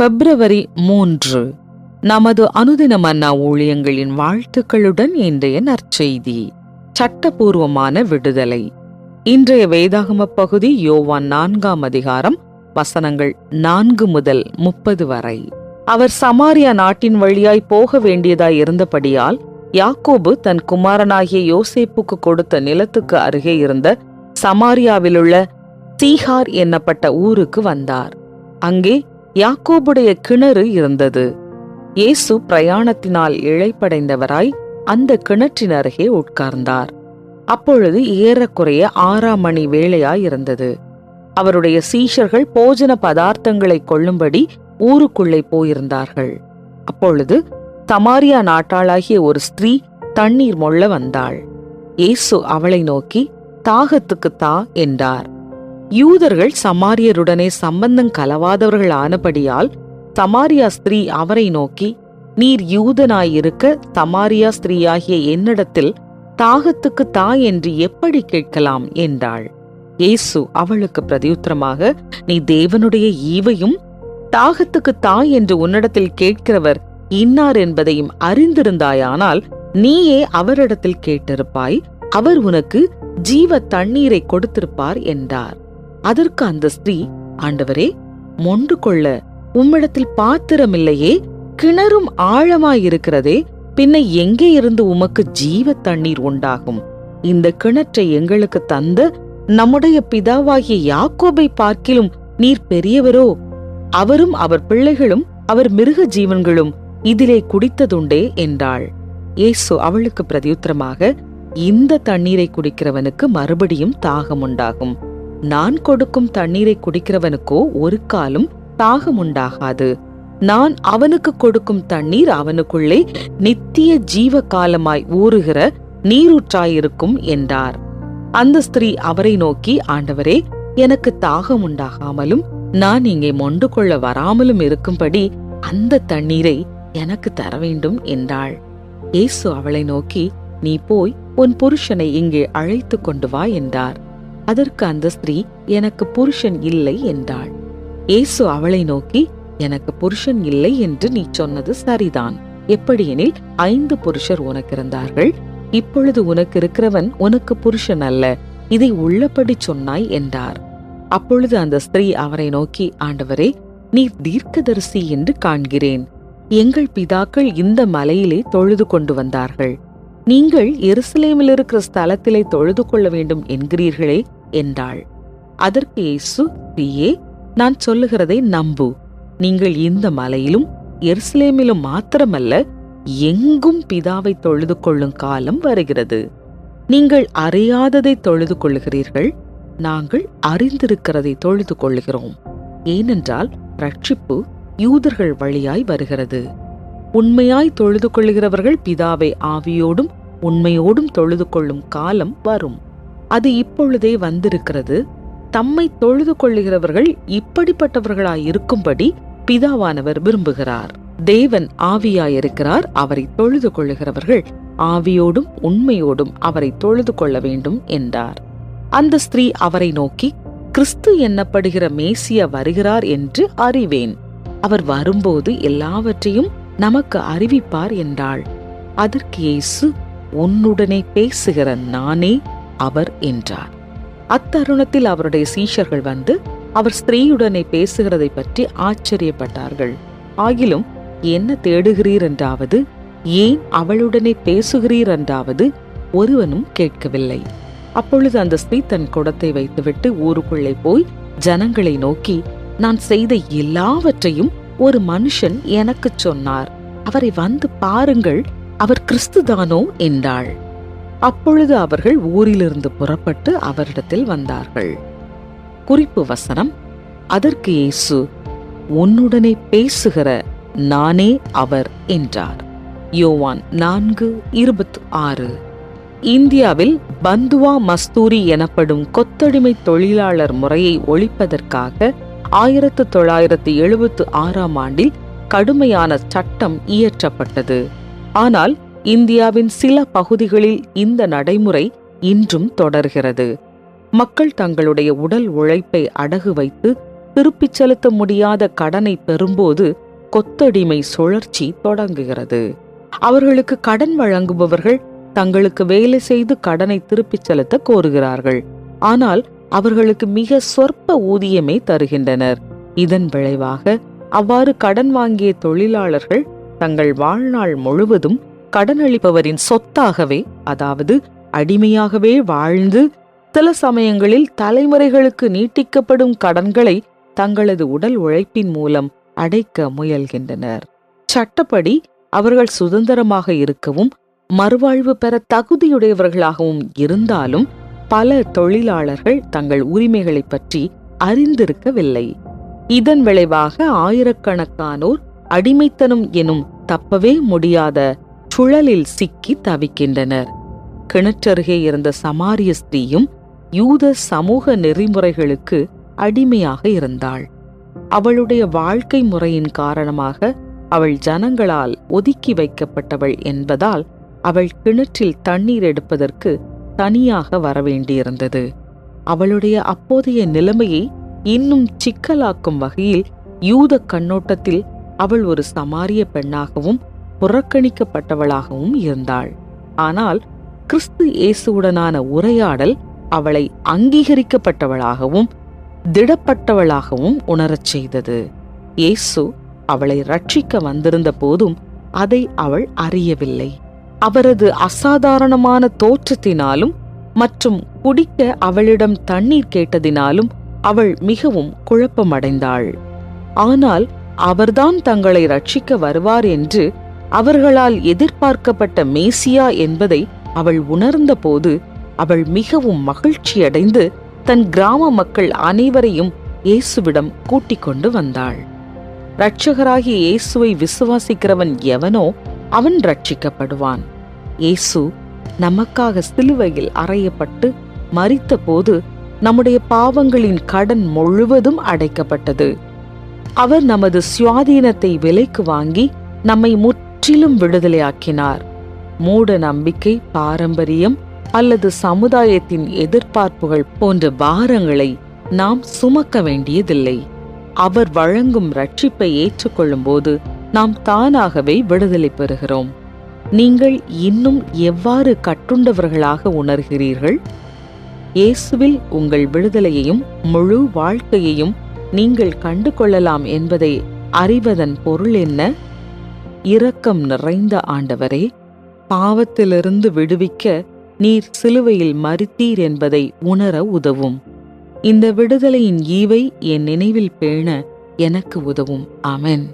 பிப்ரவரி மூன்று. நமது அனுதின மன்னா ஊழியங்களின் வாழ்த்துக்களுடன் இன்றைய நற்செய்தி. சட்டபூர்வமான விடுதலை. இன்றைய வேதாகம பகுதி யோவான் நான்காம் அதிகாரம் வசனங்கள் நான்கு முதல் முப்பது வரை. அவர் சமாரியா நாட்டின் வழியாய் போக வேண்டியதாய் இருந்தபடியால் யாக்கோபு தன் குமாரனாகிய யோசேப்புக்கு கொடுத்த நிலத்துக்கு அருகே இருந்த சமாரியாவிலுள்ள சீஹார் என்னப்பட்ட ஊருக்கு வந்தார். அங்கே யாக்கோபுடைய கிணறு இருந்தது. இயேசு பிரயாணத்தினால் இழைப்படைந்தவராய் அந்த கிணற்றின் அருகே உட்கார்ந்தார். அப்பொழுது ஏறக்குறைய ஆறாம் மணி வேளையாயிருந்தது. அவருடைய சீஷர்கள் போஜன பதார்த்தங்களை கொள்ளும்படி ஊருக்குள்ளே போயிருந்தார்கள். அப்பொழுது தமாரியா நாட்டாளாகிய ஒரு ஸ்திரீ தண்ணீர் மொள்ள வந்தாள். இயேசு அவளை நோக்கி தாகத்துக்கு தா என்றார். யூதர்கள் சமாரியருடனே சம்பந்தம் கலவாதவர்கள் ஆனபடியால் சமாரியா ஸ்திரீ அவரை நோக்கி நீர் யூதனாயிருக்க சமாரியா ஸ்திரீயாகிய என்னிடத்தில் தாகத்துக்கு தாய் என்று எப்படி கேட்கலாம்? என்றாள். இயேசு அவளுக்கு பிரதியுத்தரமாக நீ தேவனுடைய ஈவையும் தாகத்துக்கு தாய் என்று உன்னிடத்தில் கேட்கிறவர் இன்னார் என்பதையும் அறிந்திருந்தாயானால் நீயே அவரிடத்தில் கேட்டிருப்பாய். அவர் உனக்கு ஜீவ தண்ணீரை கொடுத்திருப்பார் என்றார். அதற்கு அந்த ஸ்திரீ ஆண்டவரே மொண்டு கொள்ள உம்மிடத்தில் பாத்திரமில்லையே கிணறும் ஆழமாயிருக்கிறதே பின்ன எங்கே இருந்து உமக்கு ஜீவ தண்ணீர் உண்டாகும்? இந்த கிணற்றை எங்களுக்கு தந்த நம்முடைய பிதாவாகிய யாக்கோபை பார்க்கிலும் நீர் பெரியவரோ? அவரும் அவர் பிள்ளைகளும் அவர் மிருக ஜீவன்களும் இதிலே குடித்ததுண்டே என்றாள். ஏசு அவளுக்கு பிரதியுத்தரமாக இந்த தண்ணீரை குடிக்கிறவனுக்கு மறுபடியும் தாகம் உண்டாகும் நான் கொடுக்கும் தண்ணீரை குடிக்கிறவனுக்கோ ஒரு காலம் தாகம் உண்டாகாது நான் அவனுக்கு கொடுக்கும் தண்ணீர் அவனுக்குள்ளே நித்திய ஜீவ காலமாய் ஊறுகிற நீரூற்றாயிருக்கும் என்றார். அந்த ஸ்திரீ அவரை நோக்கி ஆண்டவரே எனக்கு தாகம் உண்டாகாமலும் நான் இங்கே மொண்டு கொள்ள வராமலும் இருக்கும்படி அந்த தண்ணீரை எனக்கு தர வேண்டும் என்றாள். இயேசு அவளை நோக்கி நீ போய் உன் புருஷனை இங்கே அழைத்து கொண்டு வா என்றார். அதற்கு அந்த ஸ்திரீ எனக்கு புருஷன் இல்லை என்றாள். ஏசு அவளை நோக்கி எனக்கு புருஷன் இல்லை என்று நீ சொன்னது சரிதான். எப்படியெனில் ஐந்து புருஷர் உனக்கு இருந்தார்கள் இப்பொழுது உனக்கு இருக்கிறவன் உனக்கு புருஷன் அல்ல. இதை உள்ளபடி சொன்னாய் என்றார். அப்பொழுது அந்த ஸ்திரீ அவரை நோக்கி ஆண்டவரே நீர் தீர்க்கதரிசி என்று காண்கிறேன். எங்கள் பிதாக்கள் இந்த மலையிலே தொழுது கொண்டு வந்தார்கள். நீங்கள் எருசலேமில் இருக்கிற ஸ்தலத்திலே தொழுது கொள்ள வேண்டும் என்கிறீர்களே என்றாள். அதற்கு இயேசு ஸ்திரீயே நான் சொல்லுகிறதை நம்பு. நீங்கள் இந்த மலையிலும் எருசலேமிலும் மாத்திரமல்ல எங்கும் பிதாவை தொழுது கொள்ளும் காலம் வருகிறது. நீங்கள் அறியாததை தொழுது கொள்கிறீர்கள் நாங்கள் அறிந்திருக்கிறதை தொழுது கொள்கிறோம் ஏனென்றால் ரட்சிப்பு யூதர்கள் வழியாய் வருகிறது. உண்மையாய் தொழுது கொள்கிறவர்கள் பிதாவை ஆவியோடும் உண்மையோடும் தொழுது கொள்ளும் காலம் வரும். அது இப்பொழுதே வந்திருக்கிறது. தம்மை தொழுது கொள்ளுகிறவர்கள் இப்படிப்பட்டவர்களாய் இருக்கும்படி பிதாவானவர் விரும்புகிறார். தேவன் ஆவியாயிருக்கிறார் அவரை தொழுது கொள்ளுகிறவர்கள் ஆவியோடும் உண்மையோடும் அவரை தொழுது கொள்ள வேண்டும் என்றார். அந்த ஸ்திரீ அவரை நோக்கி கிறிஸ்து எண்ணப்படுகிற மேசிய வருகிறார் என்று அறிவேன். அவர் வரும்போது எல்லாவற்றையும் நமக்கு அறிவிப்பார் என்றாள். அதற்கு இயேசு உன்னுடனே பேசுகிற நானே அவர் என்றார். அத்தருணத்தில் அவருடைய சீஷர்கள் வந்து அவர் ஸ்திரீயுடனே பேசுகிறதை பற்றி ஆச்சரியப்பட்டார்கள். ஆகிலும் என்ன தேடுகிறீர் என்றாவது ஏன் அவளுடனே பேசுகிறீர் என்றாவது ஒருவனும் கேட்கவில்லை. அப்பொழுது அந்த ஸ்திரீ தன் குடத்தை வைத்துவிட்டு ஊருக்குள்ளே போய் ஜனங்களை நோக்கி நான் செய்த எல்லாவற்றையும் ஒரு மனுஷன் எனக்குச் சொன்னார். அவரை வந்து பாருங்கள் அவர் கிறிஸ்துதானோ? என்றாள். அப்பொழுது அவர்கள் ஊரிலிருந்து புறப்பட்டு அவரிடத்தில் வந்தார்கள். குறிப்பு வசனம் அதற்கு இயேசு உன்னுடனே பேசுகிற நானே அவர் என்றார். யோவான் நான்கு இருபத்து ஆறு இந்தியாவில் பந்துவா மஸ்தூரி எனப்படும் கொத்தடிமை தொழிலாளர் முறையை ஒழிப்பதற்காக ஆயிரத்து தொள்ளாயிரத்து எழுபத்து ஆறாம் ஆண்டில் கடுமையான சட்டம் இயற்றப்பட்டது. ஆனால் இந்தியாவின் சில பகுதிகளில் இந்த நடைமுறை இன்றும் தொடர்கிறது. மக்கள் தங்களுடைய உடல் உழைப்பை அடகு வைத்து திருப்பிச் செலுத்த முடியாத கடனை பெறும்போது கொத்தடிமை சுழற்சி தொடங்குகிறது. அவர்களுக்கு கடன் வழங்குபவர்கள் தங்களுக்கு வேலை செய்து கடனை திருப்பிச் செலுத்த கோருகிறார்கள். ஆனால் அவர்களுக்கு மிக சொற்ப ஊதியமே தருகின்றனர். இதன் விளைவாக அவ்வாறு கடன் வாங்கிய தொழிலாளர்கள் தங்கள் வாழ்நாள் முழுவதும் கடனளிப்பவரின் சொத்தாகவே அதாவது அடிமையாகவே வாழ்ந்து சில சமயங்களில் தலைமுறைகளுக்கு நீட்டிக்கப்படும் கடன்களை தங்களது உடல் உழைப்பின் மூலம் அடைக்க முயல்கின்றனர். சட்டப்படி அவர்கள் சுதந்திரமாக இருக்கவும் மறுவாழ்வு பெற தகுதியுடையவர்களாகவும் இருந்தாலும் பல தொழிலாளர்கள் தங்கள் உரிமைகளை பற்றி அறிந்திருக்கவில்லை. இதன் விளைவாக ஆயிரக்கணக்கானோர் அடிமைத்தனம் எனும் தப்பவே முடியாத சுழலில் சிக்கி தவிக்கின்றனர். கிணற்றருகே இருந்த சமாரிய ஸ்திரீயும் யூத சமூக நெறிமுறைகளுக்கு அடிமையாக இருந்தாள். அவளுடைய வாழ்க்கை முறையின் காரணமாக அவள் ஜனங்களால் ஒதுக்கி வைக்கப்பட்டவள் என்பதால் அவள் கிணற்றில் தண்ணீர் எடுப்பதற்கு தனியாக வரவேண்டியிருந்தது. அவளுடைய அப்போதைய நிலைமையை இன்னும் சிக்கலாக்கும் வகையில் யூத கண்ணோட்டத்தில் அவள் ஒரு சமாரிய பெண்ணாகவும் புறக்கணிக்கப்பட்டவளாகவும் இருந்தாள். ஆனால் கிறிஸ்து இயேசுவுடனான உரையாடல் அவளை அங்கீகரிக்கப்பட்டவளாகவும் திடப்பட்டவளாகவும் உணரச் செய்தது. இயேசு அவளை ரட்சிக்க வந்திருந்த போதும் அதை அவள் அறியவில்லை. அவரது அசாதாரணமான தோற்றத்தினாலும் மற்றும் குடிக்க அவளிடம் தண்ணீர் கேட்டதினாலும் அவள் மிகவும் குழப்பமடைந்தாள். ஆனால் அவர்தான் தங்களை ரட்சிக்க வருவார் என்று அவர்களால் எதிர்பார்க்கப்பட்ட மேசியா என்பதை அவள் உணர்ந்தபோது அவள் மிகவும் மகிழ்ச்சியடைந்து தன் கிராம மக்கள் அனைவரையும் இயேசுவிடம் கூட்டிக் கொண்டு வந்தாள். இரட்சகராகிய இயேசுவை விசுவாசிக்கிறவன் எவனோ அவன் ரட்சிக்கப்படுவான் இயேசு நமக்காக சிலுவையில் அறையப்பட்டு மரித்தபோது நம்முடைய பாவங்களின் கடன் முழுவதும் அடைக்கப்பட்டது. அவர் நமது சுவாதீனத்தை விலைக்கு வாங்கி நம்மை முற்றிலும் விடுதலையாக்கினார். மூட நம்பிக்கை பாரம்பரியம் அல்லது சமுதாயத்தின் எதிர்பார்ப்புகள் போன்ற பாரங்களை நாம் சுமக்க வேண்டியதில்லை. அவர் வழங்கும் ரட்சிப்பை ஏற்றுக்கொள்ளும்போது நாம் தானாகவே விடுதலை பெறுகிறோம். நீங்கள் இன்னும் எவ்வாறு கட்டுண்டவர்களாக உணர்கிறீர்கள்? இயேசுவில் உங்கள் விடுதலையையும் முழு வாழ்க்கையையும் நீங்கள் கண்டு கொள்ளலாம் என்பதை அறிவதன் பொருள் என்ன? இரக்கம் நிறைந்த ஆண்டவரே பாவத்திலிருந்து விடுவிக்க நீர் சிலுவையில் மறித்தீர் என்பதை உணர உதவும். இந்த விடுதலையின் ஈவை என் நினைவில் பேண எனக்கு உதவும். ஆமென்.